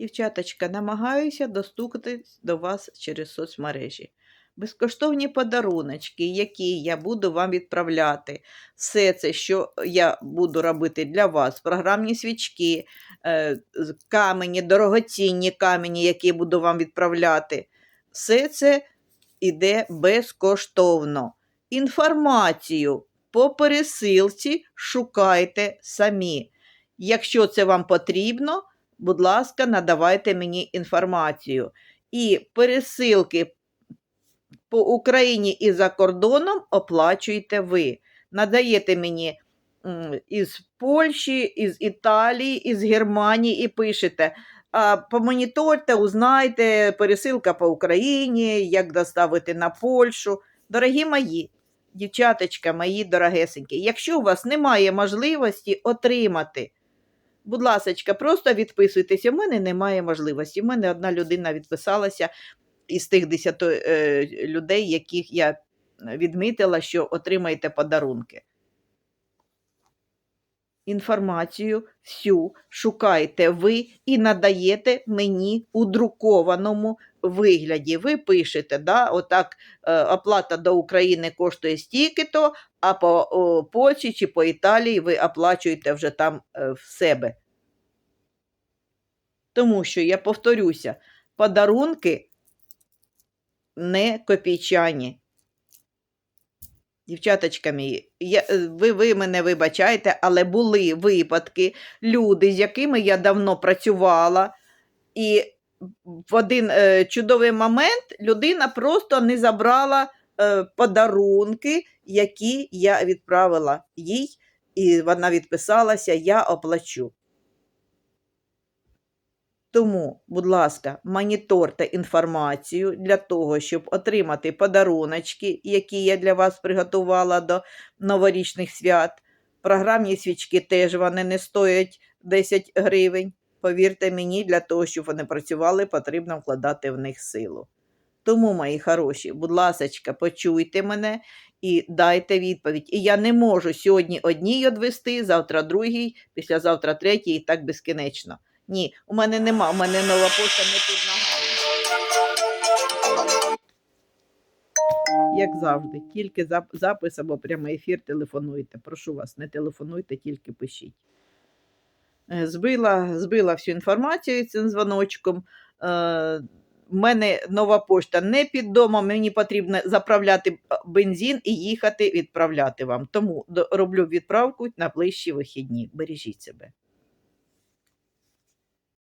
Дівчаточка, намагаюся достукатись до вас через соцмережі. Безкоштовні подаруночки, які я буду вам відправляти. Все це, що я буду робити для вас, програмні свічки, е, камені, дорогоцінні камені, які буду вам відправляти. Все це іде безкоштовно. Інформацію по пересилці шукайте самі. Якщо це вам потрібно, будь ласка, надавайте мені інформацію. І пересилки по Україні і за кордоном оплачуєте ви. Надаєте мені із Польщі, із Італії, із Германії і пишете. Помоніторте, узнайте, пересилка по Україні, як доставити на Польщу. Дорогі мої, дівчаточка, мої дорогесенькі, якщо у вас немає можливості отримати, будь ласка, просто відписуйтесь. У мене немає можливості. У мене одна людина відписалася із тих 10 е, людей, яких я відмітила, що отримаєте подарунки. Інформацію всю шукайте ви і надаєте мені у друкованому вигляді. Ви пишете, да, отак, е, оплата до України коштує стільки-то, а по Польщі чи по Італії ви оплачуєте вже там е, в себе. Тому що, я повторюся, подарунки не копійчані. Дівчаточка мої, я, е, ви, ви мене вибачаєте, але були випадки, люди, з якими я давно працювала, і в один е, чудовий момент людина просто не забрала е, подарунки, які я відправила їй, і вона відписалася, я оплачу. Тому, будь ласка, моніторте інформацію для того, щоб отримати подаруночки, які я для вас приготувала до новорічних свят. Програмні свічки теж вони не стоять 10 гривень. Повірте мені, для того, щоб вони працювали, потрібно вкладати в них силу. Тому, мої хороші, будь ласочка, почуйте мене і дайте відповідь. І я не можу сьогодні одній одвести, завтра другій, післязавтра третій і так безкінечно. Ні, у мене нема, у мене нова пошта не під ногами. Як завжди, тільки запис або прямий ефір телефонуйте. Прошу вас, не телефонуйте, тільки пишіть. Е, Збила, збила всю інформацію цим дзвоночком. Е, У мене нова пошта не під домом, мені потрібно заправляти е, бензин і їхати відправляти вам. Тому роблю відправку на ближчі вихідні. Бережіть себе.